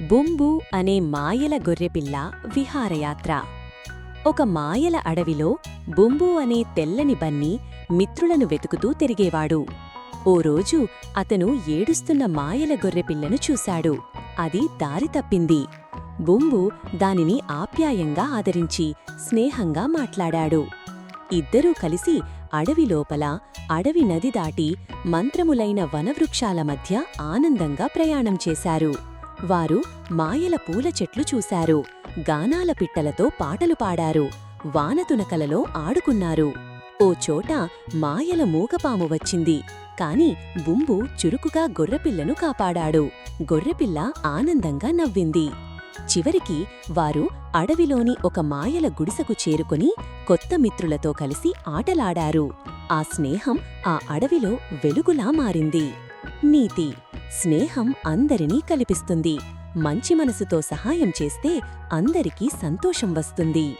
బుంబు అనే మాయల గొర్రెపిల్ల విహారయాత్ర. ఒక మాయల అడవిలో బుంబు అనే తెల్లని బన్నీ మిత్రులను వెతుకుతూ తిరిగేవాడు. ఓ రోజు అతను ఏడుస్తున్న మాయల గొర్రెపిల్లను చూశాడు. అది దారి తప్పింది. బుంబు దానిని ఆప్యాయంగా ఆదరించి స్నేహంగా మాట్లాడాడు. ఇద్దరూ కలిసి అడవి లోపల అడవి నది దాటి మంత్రములైన వనవృక్షాల మధ్య ఆనందంగా ప్రయాణం చేశారు. వారు మాయల పూల చెట్లు చూశారు. గానాల పిట్టలతో పాటలు పాడారు. వానతునకలలో ఆడుకున్నారు. ఓ చోట మాయల మూగపాము వచ్చింది. కాని బుంబు చురుకుగా గొర్రెపిల్లను కాపాడాడు. గొర్రెపిల్ల ఆనందంగా నవ్వింది. చివరికి వారు అడవిలోని ఒక మాయల గుడిసెకు చేరుకుని కొత్త మిత్రులతో కలిసి ఆటలాడారు. ఆ స్నేహం ఆ అడవిలో వెలుగులా మారింది. నీతి స్నేహం అందరినీ కల్పిస్తుంది. మంచి మనసుతో సహాయం చేస్తే అందరికీ సంతోషం వస్తుంది.